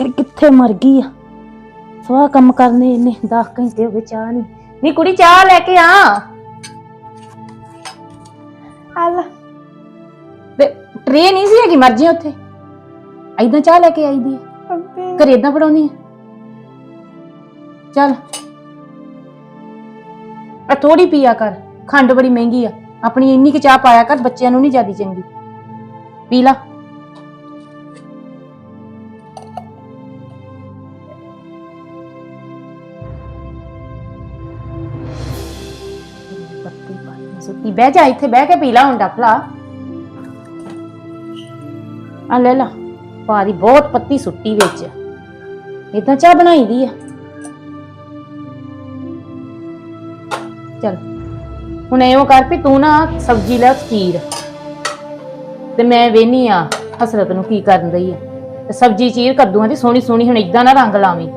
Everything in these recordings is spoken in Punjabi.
ਨੌਕਰ ਕਿੱਥੇ ਮਰ ਗਈ ਆ? ਸਵਾ ਕੰਮ ਕਰਨੇ ਇਹਨੇ 10 ਘੰਟੇ ਹੋ ਗਏ ਚਾਹ ਨਹੀਂ ਨੀ ਕੁੜੀ ਚਾਹ ਲੈ ਕੇ ਆ। ਆਲਾ ਵੇ ਟਰੇ ਨਹੀਂ ਸੀ ਹੈਗੀ ਮਰਜ਼ੀ ਉੱਥੇ? ਐਦਾਂ ਚਾਹ ਲੈ ਕੇ ਆਈ ਦੀ ਆ। ਘਰੇ ਏਦਾਂ ਫੜਾਉਣੀ ਆ। ਚੱਲ। ਆ ਥੋੜੀ ਪੀਆ ਕਰ। ਖੰਡ ਬੜੀ ਮਹਿੰਗੀ ਆ। ਆਪਣੀ ਇੰਨੀ ਕਿ ਚਾਹ ਪਾਇਆ ਕਰ ਬੱਚਿਆਂ ਨੂੰ ਨਹੀਂ ਜਿਆਦੀ ਚੰਗੀ। ਪੀ ਲਾ। ਸੁੱਤੀ। ਬਹਿ ਜਾ ਇੱਥੇ, ਬਹਿ ਕੇ ਪੀ ਲਾ ਹੁਣ ਡੱਫ ਲਾ ਆ ਲੈ ਲਾ। ਪਾ ਦੀ ਬਹੁਤ ਪੱਤੀ ਸੁੱਟੀ ਵਿੱਚ। ਇਦਾਂ ਚਾਹ ਬਣਾਈ ਦੀ ਆ। ਚਲ। ਹੁਣ ਐਵੇਂ ਕਰ ਵੀ ਤੂੰ ਨਾ ਸਬਜ਼ੀ ਲੈ ਚੀਰ ਤੇ ਮੈਂ ਵੇਨੀ ਆ ਹਸਰਤ ਨੂੰ ਕੀ ਕਰਨ ਦਈ ਆ। ਤੇ ਸਬਜ਼ੀ, ਚੀਰ, ਕੱਦੂਆਂ ਦੀ ਸੋਹਣੀ ਸੋਹਣੀ ਹੁਣ ਇਦਾਂ ਨਾ ਰੰਗ ਲਾਵੀਂ।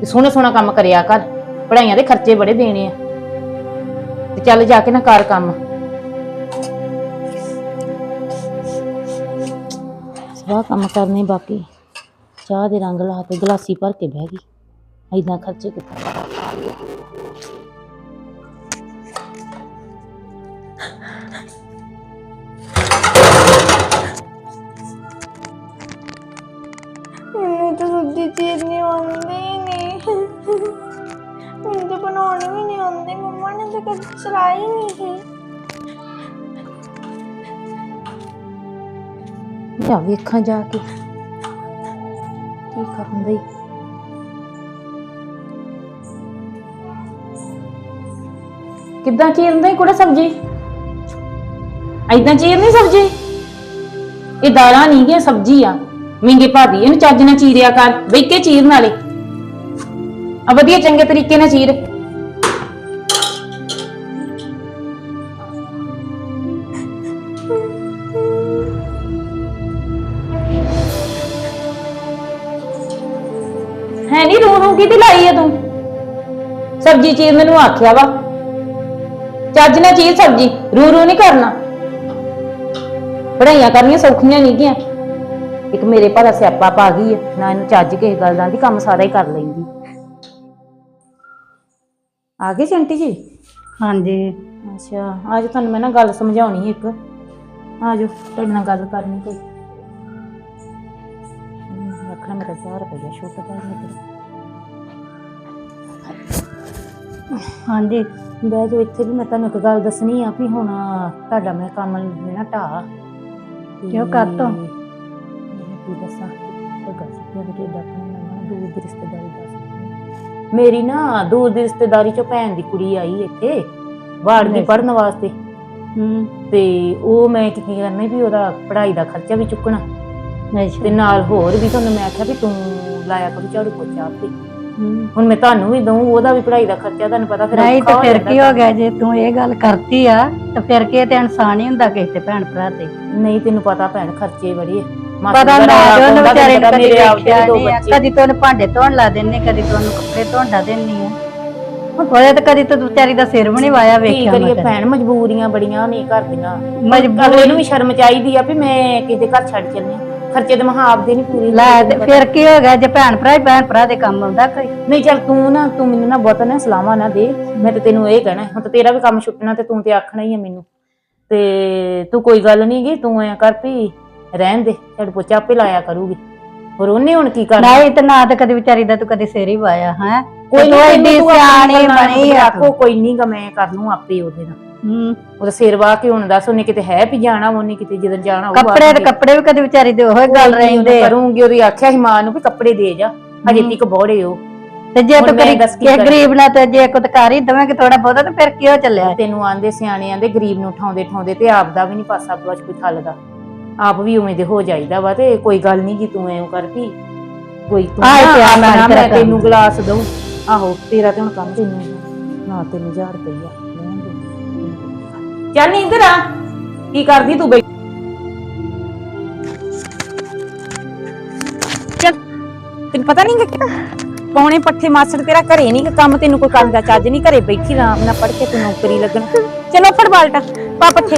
ਤੇ ਸੋਹਣਾ ਸੋਹਣਾ ਕੰਮ ਕਰਿਆ ਕਰ। ਪੜਾਈਆਂ ਦੇ ਖਰਚੇ ਬੜੇ ਦੇਣੇ ਆ। ਤੇ ਚੱਲ ਜਾ ਕੇ ਨਾ ਕਰ ਕੰਮ। ਸਵਾ ਕੰਮ ਕਰਨੇ ਬਾਕੀ। ਚਾਹ ਦੇ ਰੰਗ ਲਾ ਕੇ ਗਲਾਸੀ ਭਰ ਕੇ ਬਹਿ ਗਈ। ਐਦਾਂ ਖਰਚੇ ਕਿੱਥੇ ਮੈਨੂੰ ਤਾਂ ਸਬਜ਼ੀ ਚੀਜ਼ ਨਹੀਂ ਆਉਂਦੀ ਨਹੀਂ ਮੈਨੂੰ ਤਾਂ ਬਣਾਉਣੀ ਵੀ ਨਹੀਂ ਆਉਂਦੀ। ਮੰਮਾ ਨੇ ਤਾਂ ਕਦੇ ਚਲਾਈ ਨਹੀਂ ਸੀ ਵੇਖਾਂ ਜਾ ਕੇ ਕੀ ਕਰਨ ਦਈ ਕਿੱਦਾਂ ਚੀਰਦਾ ਈ ਕੁੜਾ ਸਬਜੀ? ਐਦਾਂ ਚੀਰਨੀ ਸਬਜੀ? ਇਹ ਦਾਲਾਂ ਨਹੀਂ ਗੀਆਂ, ਸਬਜੀ ਆ। ਮਹਿੰਗੇ ਭਾਬੀ ਇਹਨੂੰ ਚੱਜ ਨਾਲ ਚੀਰਿਆ ਕਰ ਬਈ ਕੇ ਚੀਰਨ ਵਾਲੇ। ਆ ਵਧੀਆ ਚੰਗੇ ਤਰੀਕੇ ਨਾਲ ਚੀਰ। ਰੂ ਕਿਤੇ ਲਾਈ ਆ ਤੂੰ। ਸਬਜੀ ਚੀਰਨ ਨੂੰ ਆਖਿਆ ਵਾ। ਚੱਜ ਨਾਲ ਚੀਰ ਸਬਜੀ ਰੂ ਰੂ ਨਹੀਂ ਕਰਨਾ। ਪੜਾਈਆਂ ਕਰਨੀਆਂ ਸੌਖੀਆਂ ਨਹੀਂ ਗਿਆ। ਇੱਕ ਮੇਰੇ ਭਾਰਾ ਸਿਆਪਾ ਪਾ ਗਈ ਹੈ ਨਾ ਇਹਨੂੰ ਚੱਜ ਕਿਸੇ ਗੱਲ ਦਾ ਦੀ ਕੰਮ ਸਾਰਾ ਹੀ ਕਰ ਲੈਂਦੀ। ਆ ਗਏ ਚੰਟੀ ਜੀ? ਹਾਂਜੀ। ਅੱਛਾ ਅੱਜ ਤੁਹਾਨੂੰ ਮੈਂ ਨਾ ਗੱਲ ਸਮਝਾਉਣੀ ਇੱਕ। ਆ ਜਾਓ ਤੁਹਾਡੇ ਨਾਲ ਗੱਲ ਕਰਨੀ ਕੋਈ। ਆਖਣਾ ਮੇਰਾ 4 ਰੁਪਇਆ ਛੁੱਟ ਗਿਆ ਮੇਰੇ ਹਾਂਜੀ ਬਹਿ ਜਾਓ ਇੱਥੇ ਵੀ ਮੈਂ ਤੁਹਾਨੂੰ ਇੱਕ ਗੱਲ ਦੱਸਣੀ ਆ ਵੀ ਹੁਣ ਤੁਹਾਡਾ ਮੈਂ ਕੰਮ ਲੈਣਾ ਢਾ ਕਿਉਂ ਕਾਹਤੋਂ? ਕੀ ਦੱਸਾਂ? ਇਹ ਗੱਲ ਸੀ ਕਿ ਢੇਡਾ ਆਪਣਾ ਦੂਰ ਦੀ ਰਿਸ਼ਤੇਦਾਰੀ ਦੱਸ ਮੇਰੀ ਨਾ ਦੂਰ ਦੀ ਰਿਸ਼ਤੇਦਾਰੀ ਚੋਂ ਭੈਣ ਦੀ ਕੁੜੀ ਆਈ ਇੱਥੇ ਵਾਰਡ ਦੀ। ਪੜਨ ਵਾਸਤੇ। ਹੂੰ। ਤੇ ਉਹ ਮੈਂ ਕੀ ਕਰਨਾ ਵੀ ਉਹਦਾ ਪੜ੍ਹਾਈ ਦਾ ਖਰਚਾ ਵੀ ਚੁੱਕਣਾ। ਤੇ ਨਾਲ ਹੋਰ ਵੀ ਤੁਹਾਨੂੰ ਮੈਂ ਆਖਿਆ ਵੀ ਤੂੰ ਲਾਇਆ ਕਰੋ ਝਾੜੂ ਪੋਚਾ ਆਪੇ। ਹੁਣ ਮੈਂ ਤੁਹਾਨੂੰ ਵੀ ਦਊਂ ਉਹਦਾ ਵੀ ਪੜ੍ਹਾਈ ਦਾ ਖਰਚਾ ਤੁਹਾਨੂੰ ਪਤਾ ਫਿਰ ਨਹੀਂ ਔਖਾ ਤੇ ਫਿਰ ਜਾਂਦਾ ਕੀ ਹੋ ਗਿਆ ਜੇ ਤੂੰ ਇਹ ਗੱਲ ਕਰਤੀ ਆ ਤਾਂ ਫਿਰ ਕੀ ਤੇ ਇਨਸਾਨ ਹੀ ਹੁੰਦਾ ਕਿਸੇ ਤੇ ਭੈਣ ਭਰਾ ਤੇ ਨਹੀਂ ਤੈਨੂੰ ਪਤਾ ਭੈਣ ਖਰਚੇ ਬੜੇ ਪਤਾ ਨਾ ਰੌਲਾ ਉਹਨੂੰ ਵਿਚਾਰੇ ਨੂੰ ਕਦੀ ਮੇਰੇ ਆਪਦੇ ਦੇਖਿਆ ਦੋ ਨਹੀਂ ਆ, ਬੱਚੇ। ਕਦੀ ਤੋਂ ਉਹਨੂੰ ਭਾਂਡੇ ਧੋਣ ਲਾ ਦਿੰਨੇ ਕਦੀ ਤੋਂ ਉਹਨੂੰ ਕੱਪੜੇ ਧੋਣ ਲਾ ਦਿੰਨੀ ਆ ਉਹਦੇ ਤੇ ਕਦੀ ਤੋਂ ਵਿਚਾਰੀ ਦਾ ਸਿਰ ਵੀ ਨਹੀਂ ਵਾਇਆ ਕੀ ਵੇਖਿਆ ਕਰੀਏ ਮੈਂ ਕਦੇ। ਭੈਣ ਮਜਬੂਰੀਆਂ ਬੜੀਆਂ ਨੇ ਘਰ ਦੀਆਂ ਮਜਬੂਰੀ- ਅਗਲੇ ਨੂੰ ਵੀ ਸ਼ਰਮ ਚਾਹੀਦੀ ਆ ਵੀ ਮੈਂ ਕਿਸੇ ਦੇ ਘਰ ਛੱਡ ਚੱਲੀ। ਖਰਚੇ ਤੇ ਮਹਾ ਆਪਦੇ ਨਹੀਂ ਪੂਰੇ ਲੈ ਤੇ ਫਿਰ ਕੀ ਹੋ ਗਿਆ? ਜੇ ਭੈਣ ਭਰਾ ਹੀ ਭੈਣ ਭਰਾ ਦੇ ਕੰਮ ਆਉਂਦਾ ਕੋਈ। ਨਹੀਂ ਚੱਲ ਤੂੰ ਨਾ ਤੂੰ ਮੈਨੂੰ ਨਾ ਬਹੁਤ ਨਾ ਸਲਾਹਾਂ ਨਾ ਦੇ। ਮੈਂ ਤੇ ਤੈਨੂੰ ਇਹ ਕਹਿਣਾ ਹੁਣ ਤੇ ਤੇਰਾ ਵੀ ਕੰਮ ਛੁੱਟਣਾ ਤੇ ਤੂੰ ਤੇ ਆਖਣਾ ਹੀ ਆ ਮੈਨੂੰ। ਤੇ ਤੂੰ ਕੋਈ ਗੱਲ ਨਹੀਂ ਗੀ ਤੂੰ ਐ ਕਰ ਵੀ ਰਹਿਣ ਦੇ ਛੱਡ ਪੋਚਾ ਆਪੇ ਲਾਇਆ ਕਰੂਗੀ। ਹੋਰ ਉਹਨੇ ਹੁਣ ਕੀ ਕਰਨਾ? ਨਹੀਂ ਤੇ ਨਾ ਤੇ ਕਦੀ ਵਿਚਾਰੀ ਦਾ ਤੂੰ ਕਦੀ ਸਿਰ ਹੀ ਵਾਇਆ ਹੈ? ਕੋਈ ਤੂੰ ਨਹੀਂ ਐਡੀ ਸਿਆਣੀ ਬਣੀ ਆ ਆਖੋ ਕੋਈ ਨਹੀਂ ਗਾ ਮੈਂ ਕਰ ਲੂੰ ਆਪੇ ਉਹਦੇ ਨਾਲ। ਹੂੰ। ਉਹਦਾ ਸਿਰ ਵਾਹ ਕੇ ਹੁਣ ਦੱਸ ਉਹਨੇ ਕਿਤੇ ਹੈ ਵੀ ਜਾਣਾ ਉਹਨੇ ਕਿਤੇ ਜਦੋਂ ਜਾਣਾ ਉਹ ਕੱਪੜੇ ਤੇ ਕੱਪੜੇ ਵੀ ਕਦੀ ਵਿਚਾਰੀ ਦੇ ਉਹੀ ਗੱਲ ਰਹਿੰਦੇ। ਕਰੂੰਗੀ ਉਹਦੀ ਆਖਿਆ ਸੀ ਮਾਂ ਨੂੰ ਵੀ ਕੱਪੜੇ ਦੇ ਜਾ। ਹਜੇ ਤੀਕ ਬੋੜੇ ਹੋ ਤੇ ਜੇ ਤੂੰ ਕਰੀ ਕੀ? ਗਰੀਬ ਨਾ ਤੇ ਜੇ ਕੁਝ ਕਰ ਹੀ ਦਵਾਂਗੇ ਥੋੜਾ ਬਹੁਤਾ ਤੇ ਫਿਰ ਕੀ ਹੋ? ਚੱਲਿਆ ਤੈਨੂੰ ਆਂਦੇ ਸਿਆਣੇ ਆਂਦੇ ਗਰੀਬ ਨੂੰ ਉਠਾਉਂਦੇ ਠਾਉਂਦੇ ਤੇ ਆਪ ਦਾ ਵੀ ਨਹੀਂ ਪਾਸਾ ਬਚ ਕੋਈ ਥੱਲਦਾ ਆਪ ਵੀ ਉਵੇਂ ਦੇ ਹੋ ਜਾਈਦਾ ਵਾ ਤੇ ਕੋਈ ਗੱਲ ਨਹੀਂ ਕੀ ਤੂੰ ਐਂ ਕਰ ਵੀ। ਕੋਈ ਤੂੰ ਆ ਮੈਂ। ਤੈਨੂੰ ਗਲਾਸ ਦਊਂ। ਆਹੋ ਤੇਰਾ ਤੇ ਹੁਣ ਕੰਮ ਤੈਨੂੰ ਨਾ ਤੈਨੂੰ 1000 ਰੁਪਈਆ। ਚੱਲ ਨੀ ਇੱਧਰ ਆ। ਕੀ ਕਰਦੀ ਤੂੰ ਬਈ? ਚੱਲ, ਤੈਨੂੰ ਪਤਾ ਨਹੀਂ ਕਿ ਪੌਣੇ ਪੱਠੇ ਮਾਸੜ ਤੇਰਾ ਘਰੇ ਨਹੀਂ ਕਿ ਕੰਮ ਤੈਨੂੰ ਕੋਈ ਕਰਨ ਦਾ ਚੱਜ ਨਹੀਂ ਘਰੇ ਬੈਠੀ ਆਰਾਮ ਨਾਲ ਪੜ ਕੇ ਤੂੰ ਨੌਕਰੀ ਲੱਗਣਾ। ਚਲੋ ਫੜ ਬਾਲਟਾ, ਪਾ ਪੱਠੇ।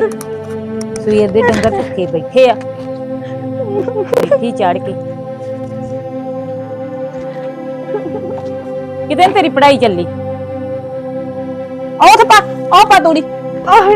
ਸਵੇਰ ਦੇ ਡੰਗਰ ਭੁੱਖੇ ਬੈਠੇ ਆ। ਬੈਠੀ ਚੜ ਕੇ। ਕਿਤੇ ਨੀ ਤੇਰੀ ਪੜ੍ਹਾਈ ਚੱਲੀ? ਆਹ ਤੇ ਪਾ, ਆਹ ਪਾ ਤੂੜੀ ਆਹ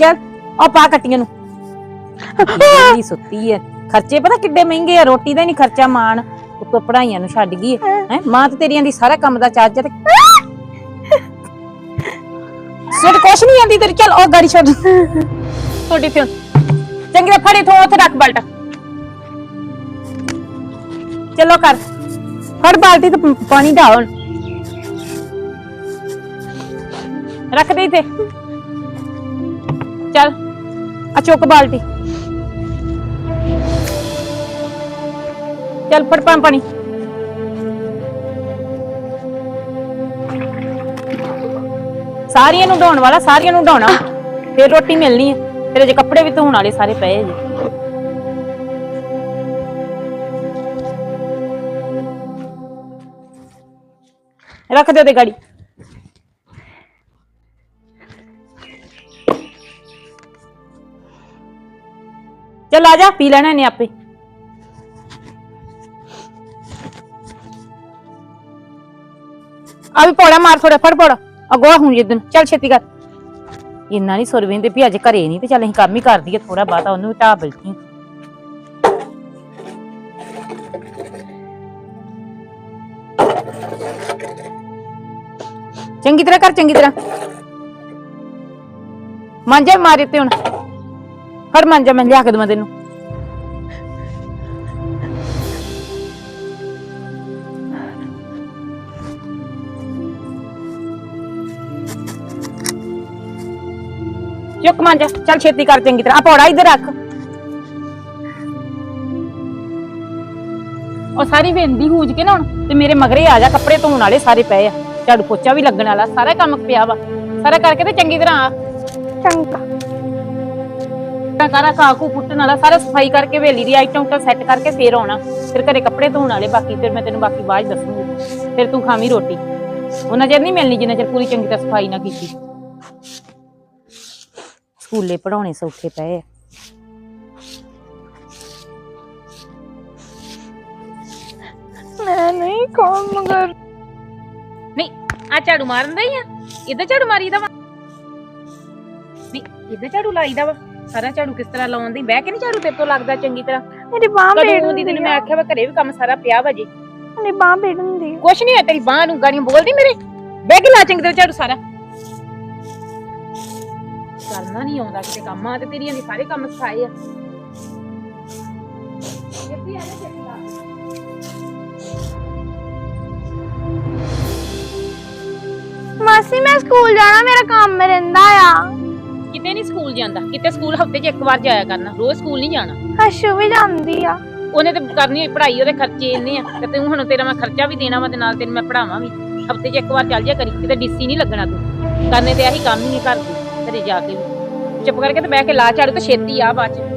ਚੱਲ ਆ ਪਾ ਕੱਟੀਆਂ ਨੂੰ। ਕੀ ਸੁੱਤੀ ਐ। ਖਰਚੇ ਪਤਾ ਕਿੱਡੇ ਮਹਿੰਗੇ ਆ ਰੋਟੀ ਦਾ ਨਹੀਂ ਖਰਚਾ ਮਾਣ। ਉੱਤੋਂ ਪੜਾਈਆਂ ਨੂੰ ਛੱਡ ਗਈ ਹੈ। ਮਾਂ ਤੇ ਤੇਰੀਆਂ ਦੀ ਸਾਰਾ ਕੰਮ ਦਾ ਚਾਰਜ ਤੇ ਸਿਰ ਕੁਛ ਨਹੀਂ ਆਂਦੀ ਤੇਰੀ ਚੱਲ ਉਹ ਗਾੜੀ ਛੱਡ। ਤੁਹਾਡੀ ਤੇ ਚੰਗੇ ਫੜੇ ਥੋ ਉੱਥੇ ਰੱਖ ਬਲਟ। ਚਲੋ ਕਰ ਫੜ ਬਾਲਟੀ ਤੇ ਪਾਣੀ ਢਾ ਹੁਣ ਰੱਖ ਦੇ ਇੱਥੇ। ਚੱਲ, ਆ ਚੁੱਕ ਬਾਲਟੀ। ਚੱਲ, ਫੜ ਪਾ ਪਾਣੀ। ਸਾਰੀਆਂ ਨੂੰ ਢਾਉਣ ਵਾਲਾ, ਸਾਰੀਆਂ ਨੂੰ ਢਾਉਣਾ ਫਿਰ ਰੋਟੀ ਮਿਲਣੀ ਹੈ ਤੇਰੇ ਜੇ ਕੱਪੜੇ ਵੀ ਧੋਣ ਵਾਲੇ ਸਾਰੇ ਪਏ ਜੇ। ਰੱਖ ਦੇ ਉਹਦੇ ਗਾੜੀ। ਚੱਲ ਆ ਜਾ, ਪੀ ਲੈਣਾ ਇਹਨੇ ਆਪੇ। ਆ ਵੀ ਪੌੜਾ ਮਾਰ ਥੋੜਾ ਫੜ ਪੌੜਾ। ਅਗਵਾ ਹੁਣ ਜਿੱਦਨ ਚੱਲ ਛੇਤੀ ਕਰ। ਇੰਨਾ ਨਹੀਂ ਸੁਰ ਵੀ ਅੱਜ ਘਰੇ ਨਹੀਂ, ਤੇ ਚੱਲ ਅਸੀਂ ਕੰਮ ਹੀ ਕਰ ਦਈਏ ਥੋੜਾ ਬਾਤਾ ਉਹਨੂੰ ਵੀ ਢਾਹ ਬਲਕੀ। ਚੰਗੀ ਤਰ੍ਹਾਂ ਕਰ, ਚੰਗੀ ਤਰ੍ਹਾਂ। ਮਾਂਜਾ ਮਾਰੇ ਤੇ ਹੁਣ। ਫੜ ਮਾਂਜਾ ਮੈਂ ਲਿਆ ਕੇ ਦਵਾਂ ਤੈਨੂੰ ਚੁੱਕ ਮਾਂਜਾ ਚੱਲ ਛੇਤੀ ਕਰ ਚੰਗੀ ਤਰ੍ਹਾਂ ਆ ਪੌੜਾ ਇੱਧਰ ਰੱਖ ਉਹ ਸਾਰੀ ਵੇਂਦੀ ਹੂਜ ਕੇ ਨਾ ਹੁਣ ਤੇ ਮੇਰੇ ਮਗਰੇ ਆ ਜਾ ਕੱਪੜੇ ਧੋਣ ਵਾਲੇ ਸਾਰੇ ਪਏ ਆ ਝਾੜੂ ਪੋਚਾ ਵੀ ਲੱਗਣ ਵਾਲਾ ਸਾਰਾ ਕੰਮ ਪਿਆ ਵਾ ਸਾਰਾ ਕਰਕੇ ਤੇ ਚੰਗੀ ਤਰ੍ਹਾਂ ਆ ਚੰਗਾ ਸਾਰਾ ਕਾਕੂ ਪੁੱਟਣ ਵਾਲਾ ਸਾਰਾ ਸਫ਼ਾਈ ਕਰਕੇ ਵੇਲੀ ਦੀ ਆਈਟਮ ਤਾਂ ਸੈੱਟ ਕਰਕੇ ਫੇਰ ਆਉਣਾ। ਫਿਰ ਘਰੇ ਕੱਪੜੇ ਧੋਣ ਵਾਲੇ ਬਾਕੀ ਫਿਰ ਮੈਂ ਤੈਨੂੰ ਬਾਕੀ ਬਾਅਦ 'ਚ ਦੱਸੂਗੀ। ਫਿਰ ਤੂੰ ਖਾਵੀਂ ਰੋਟੀ। ਉਹਨਾਂ ਚਿਰ ਨਹੀਂ ਮਿਲਣੀ ਜਿੰਨਾ ਚਿਰ ਪੂਰੀ ਚੰਗੀ ਤਰ੍ਹਾਂ ਸਫ਼ਾਈ ਨਾ ਕੀਤੀ। ਸਕੂਲੇ ਪੜਾਉਣੇ ਸੌਖੇ ਪਏ ਆ। ਮੈਂ ਨਹੀਂ ਕੰਮ ਕਰ ਨਹੀਂ ਆ ਝਾੜੂ ਮਾਰਨ ਦਾ ਹੀ ਆ। ਇਦਾਂ ਝਾੜੂ ਮਾਰੀਦਾ ਵਾ। ਨਹੀਂ ਇਦਾਂ ਝਾੜੂ ਲਾਈਦਾ ਵਾ। ਸਾਰਾ ਝਾੜੂ ਕਿਸ ਤਰ੍ਹਾਂ ਲਾਉਂਦੀ ਬਹਿ ਕੇ ਨਹੀਂ ਝਾੜੂ ਤੇਰੇ ਤੋਂ ਲੱਗਦਾ ਚੰਗੀ ਤਰ੍ਹਾਂ? ਮੇਰੀ ਬਾਹ ਪੀੜ ਕਦੋਂ ਦੀ ਤੈਨੂੰ ਮੈਂ ਆਖਿਆ ਵਾ ਘਰੇ ਵੀ ਕੰਮ ਸਾਰਾ ਪਿਆ ਵਾ ਜੀ। ਮੇਰੀ ਬਾਹ ਪੀੜ ਹੁੰਦੀ ਹੈ ਕੁਛ ਨਹੀਂ ਹੈ ਤੇਰੀ ਬਾਹ ਨੂੰ ਗਾੜੀਆਂ ਬੋਲਦੀ ਮੇਰੇ? ਬਹਿ ਕੇ ਲਾ ਚੰਗੀ ਤਰ੍ਹਾਂ ਝਾੜੂ ਸਾਰਾ। ਕਰਨਾ ਨਹੀਂ ਆਉਂਦਾ ਕਿਤੇ ਕੰਮ ਆ ਤੇ ਤੇਰੀਆਂ ਦੇ ਸਾਰੇ ਕੰਮ ਸਿਖਾਏ ਆ। ਆ ਜਾ, ਲਾ। ਮਾਸੀ ਮੈਂ ਸਕੂਲ ਜਾਣਾ ਮੇਰਾ ਕੰਮ ਰਹਿੰਦਾ ਆ। ਕਿਤੇ ਨਹੀਂ ਸਕੂਲ ਜਾਂਦਾ ਕਿਤੇ ਸਕੂਲ ਹਫ਼ਤੇ 'ਚ ਇੱਕ ਵਾਰ ਜਾਇਆ ਕਰਨਾ ਰੋਜ਼ ਸਕੂਲ ਨਹੀਂ ਜਾਣਾ। ਹਸ਼ੂ ਵੀ ਜਾਂਦੀ ਆ। ਉਹਨੇ ਤੇ ਕਰਨੀ ਹੋਈ ਪੜ੍ਹਾਈ ਉਹਦੇ ਖਰਚੇ ਇੰਨੇ ਆ ਤੇ ਤੂੰ ਹੁਣ ਤੇਰਾ ਮੈਂ ਖਰਚਾ ਵੀ ਦੇਣਾ ਵਾ ਤੇ ਨਾਲ ਤੈਨੂੰ ਮੈਂ ਪੜਾਵਾਂ ਵੀ ਹਫ਼ਤੇ 'ਚ ਇੱਕ ਵਾਰ ਚੱਲ ਜਾ ਕਰੀ ਕਿਤੇ ਡੀਸੀ ਨਹੀਂ ਲੱਗਣਾ ਤੂੰ। ਕਰਨੇ ਤੇ ਆਹੀ ਕੰਮ ਹੀ ਘਰ ਦੇ ਘਰੇ ਜਾ ਕੇ। ਵੀ ਚੁੱਪ ਕਰਕੇ ਤੇ ਬਹਿ ਕੇ ਲਾ ਝਾੜੂ ਤੇ ਛੇਤੀ ਆ ਬਾਅਦ 'ਚ।